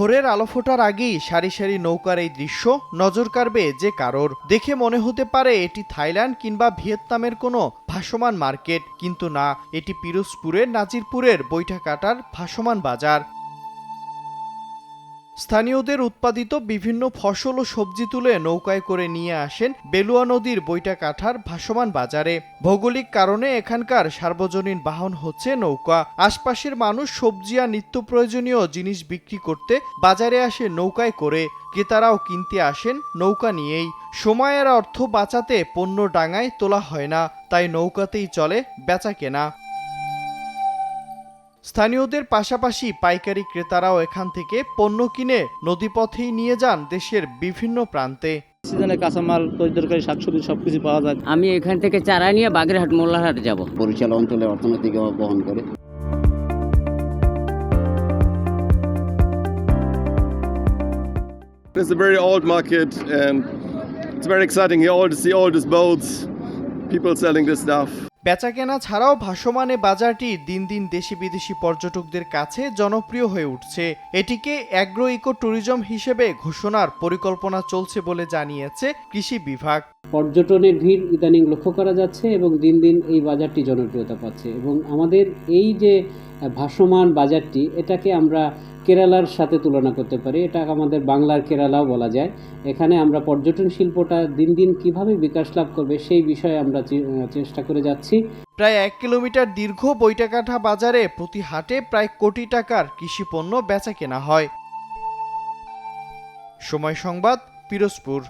ভোরের আলো ফোটার আগেই সারি সারি নৌকার এই দৃশ্য নজর কাড়বে যে কারোর। দেখে মনে হতে পারে এটি থাইল্যান্ড কিংবা ভিয়েতনামের কোনো ভাসমান মার্কেট, কিন্তু না, এটি পিরোজপুরের নাজিরপুরের বৈঠা কাটার ভাসমান বাজার। স্থানীয়দের উৎপাদিত বিভিন্ন ফসল ও সবজি তুলে নৌকায় করে নিয়ে আসেন বেলুয়া নদীর বইটা কাঠার ভাসমান বাজারে। ভৌগোলিক কারণে এখানকার সার্বজনীন বাহন হচ্ছে নৌকা। আশপাশের মানুষ সবজি আর নিত্য প্রয়োজনীয় জিনিস বিক্রি করতে বাজারে আসে নৌকায় করে। ক্রেতারাও কিনতে আসেন নৌকা নিয়েই। সময় আর অর্থ বাঁচাতে পণ্য ডাঙায় তোলা হয় না, তাই নৌকাতেই চলে বেচা কেনা স্থানীয়দের পাশাপাশি পাইকারি ক্রেতারাও এখান থেকে পণ্য কিনে নদীপথেই নিয়ে যান দেশের বিভিন্ন প্রান্তে। সিজনে কাঁচামাল তরিতরকারি শাকসবজি সব কিছু পাওয়া যায়। আমি এখান থেকে চারা নিয়ে বাগেরহাট মোল্লারহাট যাব। বরিশাল অঞ্চলে অর্থনৈতিক বহন করে। It's a very old market and it's very exciting. Here all to see all these boats, people selling this stuff. বেচাকেনা ছাড়াও ভাসমানে বাজারটি দিন দিন দেশি বিদেশি পর্যটকদের কাছে জনপ্রিয় হয়ে উঠছে। এটিকে অ্যাগ্রো ইকো ট্যুরিজম হিসেবে ঘোষণার পরিকল্পনা চলছে বলে জানিয়েছে কৃষি বিভাগ। পর্যটনের ভিড় ইদানিং লক্ষ্য করা যাচ্ছে এবং দিন দিন এই বাজারটি জনপ্রিয়তা পাচ্ছে এবং আমাদের এই যে ভাসমান বাজারটি, এটাকে আমরা কেরালার সাথে তুলনা করতে পারি। এটা আমাদের বাংলার কেরালাও বলা যায়। এখানে আমরা পর্যটন শিল্পটা দিন দিন কীভাবে বিকাশ লাভ করবে সেই বিষয়ে আমরা চেষ্টা করে যাচ্ছি। প্রায় এক কিলোমিটার দীর্ঘ বৈটাকাঠা বাজারে প্রতি হাটে প্রায় কোটি টাকার কৃষি পণ্য বেচা কেনা হয়। সময় সংবাদ, পিরোজপুর।